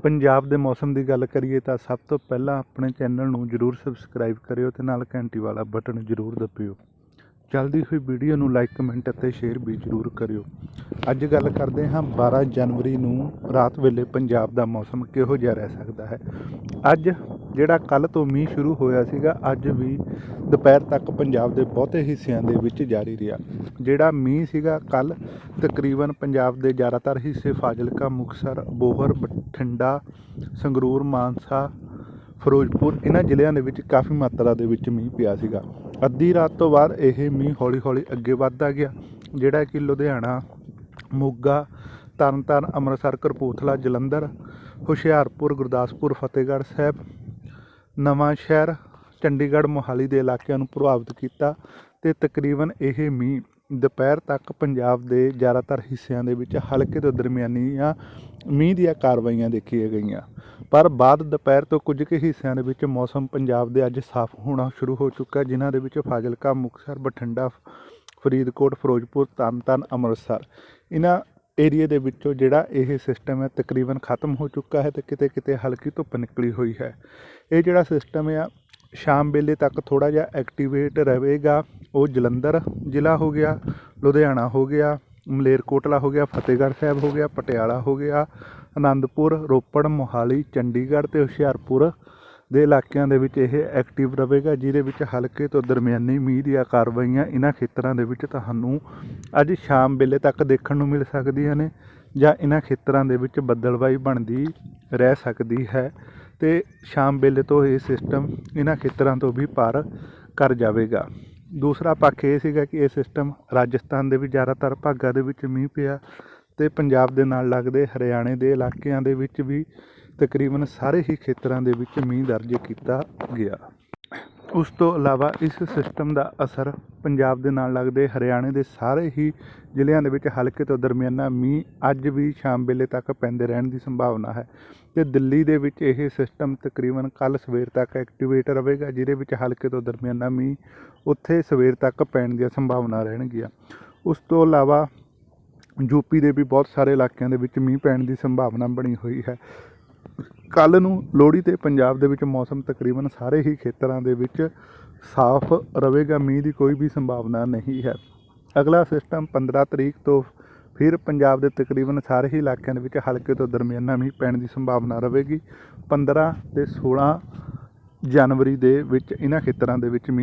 ਪੰਜਾਬ ਦੇ ਮੌਸਮ ਦੀ ਗੱਲ ਕਰੀਏ ਤਾਂ ਸਭ ਤੋਂ ਪਹਿਲਾਂ ਆਪਣੇ ਚੈਨਲ ਨੂੰ ਜਰੂਰ ਸਬਸਕ੍ਰਾਈਬ ਕਰਿਓ ਤੇ ਨਾਲ ਘੰਟੀ ਵਾਲਾ ਬਟਨ ਜਰੂਰ ਦਬਿਓ। ਚੱਲਦੀ ਹੋਈ ਵੀਡੀਓ ਨੂੰ ਲਾਈਕ ਕਮੈਂਟ ਅਤੇ ਸ਼ੇਅਰ ਵੀ ਜਰੂਰ ਕਰਿਓ। ਅੱਜ ਗੱਲ ਕਰਦੇ ਹਾਂ 12 ਜਨਵਰੀ ਨੂੰ ਰਾਤ ਵੇਲੇ ਪੰਜਾਬ ਦਾ ਮੌਸਮ ਕਿਹੋ ਜਿਹਾ ਰਹਿ ਸਕਦਾ ਹੈ। ਅੱਜ ਜਿਹੜਾ ਕੱਲ ਤੋਂ ਮੀਂਹ ਸ਼ੁਰੂ ਹੋਇਆ ਸੀਗਾ, ਅੱਜ ਵੀ ਦੁਪਹਿਰ ਤੱਕ ਪੰਜਾਬ ਦੇ ਬਹੁਤੇ ਹਿੱਸਿਆਂ ਦੇ ਵਿੱਚ ਜਾਰੀ ਰਿਹਾ। ਜਿਹੜਾ ਮੀਂਹ ਸੀਗਾ ਕੱਲ ਤਕਰੀਬਨ ਪੰਜਾਬ ਦੇ ਜ਼ਿਆਦਾਤਰ ਹਿੱਸੇ ਫਾਜ਼ਿਲਕਾ, ਮੁਕਤਸਰ, ਬੋਹਰ, ਬਠਿੰਡਾ, ਸੰਗਰੂਰ, ਮਾਨਸਾ, ਫਿਰੋਜ਼ਪੁਰ ਇਹਨਾਂ ਜ਼ਿਲ੍ਹਿਆਂ ਦੇ ਵਿੱਚ ਕਾਫੀ ਮਾਤਰਾ ਦੇ ਵਿੱਚ ਮੀਂਹ ਪਿਆ ਸੀਗਾ। ਅੱਧੀ ਰਾਤ ਤੋਂ ਬਾਅਦ ਇਹ ਮੀਂਹ ਹੌਲੀ-ਹੌਲੀ ਅੱਗੇ ਵੱਧਦਾ ਗਿਆ, ਜਿਹੜਾ ਕਿ ਲੁਧਿਆਣਾ, ਮੋਗਾ, ਤਰਨਤਾਰਨ, ਅੰਮ੍ਰਿਤਸਰ ਕਰਪੂਥਲਾ ਜਲੰਧਰ, ਹੁਸ਼ਿਆਰਪੁਰ, ਗੁਰਦਾਸਪੁਰ, ਫਤਿਹਗੜ੍ਹ ਸਾਹਿਬ, ਨਵਾਂ ਸ਼ਹਿਰ, ਚੰਡੀਗੜ੍ਹ, ਮੋਹਾਲੀ ਦੇ ਇਲਾਕਿਆਂ ਨੂੰ ਪ੍ਰਭਾਵਿਤ ਕੀਤਾ ਤੇ ਤਕਰੀਬਨ ਇਹ ਮੀਂਹ ਦੁਪਹਿਰ ਤੱਕ ਪੰਜਾਬ ਦੇ ਜ਼ਿਆਦਾਤਰ ਹਿੱਸਿਆਂ ਦੇ ਵਿੱਚ ਹਲਕੇ ਤੋਂ ਦਰਮਿਆਨੀ ਜਾਂ ਮੀਂਹ ਦੀਆਂ ਕਾਰਵਾਈਆਂ ਦੇਖੀਆਂ ਗਈਆਂ। ਪਰ ਬਾਅਦ ਦੁਪਹਿਰ ਤੋਂ ਕੁਝ ਕੁ ਹਿੱਸਿਆਂ ਦੇ ਵਿੱਚ ਮੌਸਮ ਪੰਜਾਬ ਦੇ ਅੱਜ ਸਾਫ਼ ਹੋਣਾ ਸ਼ੁਰੂ ਹੋ ਚੁੱਕਾ ਜਿਨ੍ਹਾਂ ਦੇ ਵਿੱਚ ਫਾਜ਼ਿਲਕਾ, ਮੁਕਤਸਰ, ਬਠਿੰਡਾ, ਫਰੀਦਕੋਟ, ਫਿਰੋਜ਼ਪੁਰ, ਤਰਨਤਾਰਨ, ਅੰਮ੍ਰਿਤਸਰ। ਇਹਨਾਂ ਏਰੀਏ ਦੇ ਵਿੱਚੋਂ ਜਿਹੜਾ ਇਹ ਸਿਸਟਮ ਹੈ ਤਕਰੀਬਨ ਖਤਮ ਹੋ ਚੁੱਕਾ ਹੈ ਤੇ ਕਿਤੇ ਕਿਤੇ ਹਲਕੀ ਧੁੱਪ ਨਿਕਲੀ ਹੋਈ ਹੈ। ਇਹ ਜਿਹੜਾ ਸਿਸਟਮ ਆ, ਸ਼ਾਮ ਵੇਲੇ ਤੱਕ ਥੋੜਾ ਜਿਹਾ ਐਕਟੀਵੇਟ ਰਹੇਗਾ। ਉਹ ਜਲੰਧਰ ਜ਼ਿਲ੍ਹਾ ਹੋ ਗਿਆ, ਲੁਧਿਆਣਾ ਹੋ ਗਿਆ ਮਲੇਰਕੋਟਲਾ ਹੋ ਗਿਆ, ਫਤਿਹਗੜ੍ਹ ਸਾਹਿਬ ਹੋ ਗਿਆ, ਪਟਿਆਲਾ ਹੋ ਗਿਆ ਆਨੰਦਪੁਰ ਰੋਪੜ, ਮੋਹਾਲੀ, ਚੰਡੀਗੜ੍ਹ ਤੇ ਹੁਸ਼ਿਆਰਪੁਰ ਦੇ ਇਲਾਕਿਆਂ ਦੇ ਵਿੱਚ ਇਹ ਐਕਟਿਵ ਰਹੇਗਾ, ਜਿਹਦੇ ਵਿੱਚ ਹਲਕੇ ਤੋਂ ਦਰਮਿਆਨੀ ਮੀਂਹ ਦੀਆਂ ਕਾਰਵਾਈਆਂ ਇਹਨਾਂ ਖੇਤਰਾਂ ਦੇ ਵਿੱਚ ਤੁਹਾਨੂੰ ਅੱਜ ਸ਼ਾਮ ਵੇਲੇ ਤੱਕ ਦੇਖਣ ਨੂੰ ਮਿਲ ਸਕਦੀਆਂ ਨੇ ਜਾਂ ਇਹਨਾਂ ਖੇਤਰਾਂ ਦੇ ਵਿੱਚ ਬੱਦਲਵਾਈ ਬਣਦੀ ਰਹਿ ਸਕਦੀ ਹੈ ਤੇ ਸ਼ਾਮ ਵੇਲੇ ਤੋਂ ਇਹ ਸਿਸਟਮ ਇਹਨਾਂ ਖੇਤਰਾਂ ਤੋਂ ਵੀ ਪਾਰ ਕਰ ਜਾਵੇਗਾ। ਦੂਸਰਾ ਪੱਖ ਇਹ ਸੀਗਾ ਕਿ ਇਹ ਸਿਸਟਮ ਰਾਜਸਥਾਨ ਦੇ ਵੀ ਜ਼ਿਆਦਾਤਰ ਭਾਗਾਂ ਦੇ ਵਿੱਚ ਮੀਂਹ ਪਿਆ ਤੇ ਪੰਜਾਬ ਦੇ ਨਾਲ ਲੱਗਦੇ ਹਰਿਆਣੇ ਦੇ ਇਲਾਕਿਆਂ ਦੇ ਵਿੱਚ ਵੀ ਤਕਰੀਬਨ ਸਾਰੇ ਹੀ ਖੇਤਰਾਂ ਦੇ ਵਿੱਚ ਮੀਂਹ ਦਰਜ ਕੀਤਾ ਗਿਆ। ਉਸ ਤੋਂ ਇਲਾਵਾ ਇਸ ਸਿਸਟਮ ਦਾ ਅਸਰ ਪੰਜਾਬ ਦੇ ਨਾਲ ਲੱਗਦੇ ਹਰਿਆਣੇ ਦੇ ਸਾਰੇ ਹੀ ਜ਼ਿਲ੍ਹਿਆਂ ਦੇ ਵਿੱਚ ਹਲਕੇ ਤੋਂ ਦਰਮਿਆਨਾ ਮੀਂਹ ਅੱਜ ਵੀ ਸ਼ਾਮ ਵੇਲੇ ਤੱਕ ਪੈਂਦੇ ਰਹਿਣ ਦੀ ਸੰਭਾਵਨਾ ਹੈ। ਤੇ ਦਿੱਲੀ ਦੇ ਵਿੱਚ ਇਹ ਸਿਸਟਮ ਤਕਰੀਬਨ ਕੱਲ ਸਵੇਰ ਤੱਕ ਐਕਟੀਵੇਟ ਰਹੇਗਾ, ਜਿਹਦੇ ਵਿੱਚ ਹਲਕੇ ਤੋਂ ਦਰਮਿਆਨਾ ਮੀਂਹ ਉੱਥੇ ਸਵੇਰ ਤੱਕ ਪੈਣ ਦੀਆਂ ਸੰਭਾਵਨਾ ਰਹਿਣਗੀਆਂ। ਉਸ ਤੋਂ ਇਲਾਵਾ ਯੂਪੀ ਦੇ ਵੀ ਬਹੁਤ ਸਾਰੇ ਇਲਾਕਿਆਂ ਦੇ ਵਿੱਚ ਮੀਂਹ ਪੈਣ ਦੀ ਸੰਭਾਵਨਾ ਬਣੀ ਹੋਈ ਹੈ। ਕੱਲ ਨੂੰ ਲੋਹੜੀ ਤੇ ਪੰਜਾਬ ਦੇ ਵਿੱਚ ਮੌਸਮ ਤਕਰੀਬਨ ਸਾਰੇ ਹੀ ਖੇਤਰਾਂ ਦੇ ਵਿੱਚ ਸਾਫ਼ ਰਹੇਗਾ ਮੀਂਹ ਦੀ ਕੋਈ ਵੀ ਸੰਭਾਵਨਾ ਨਹੀਂ ਹੈ। ਅਗਲਾ ਸਿਸਟਮ 15 ਤਰੀਕ ਤੋਂ ਫਿਰ ਪੰਜਾਬ ਦੇ ਤਕਰੀਬਨ ਸਾਰੇ ਹੀ ਇਲਾਕਿਆਂ ਦੇ ਵਿੱਚ ਹਲਕੇ ਤੋਂ ਦਰਮਿਆਨਾ ਮੀਂਹ ਪੈਣ ਦੀ ਸੰਭਾਵਨਾ ਰਹੇਗੀ 15 ਤੇ 16 ਜਨਵਰੀ ਦੇ ਵਿੱਚ ਇਹਨਾਂ ਖੇਤਰਾਂ ਦੇ ਵਿੱਚ ਮੀਂਹ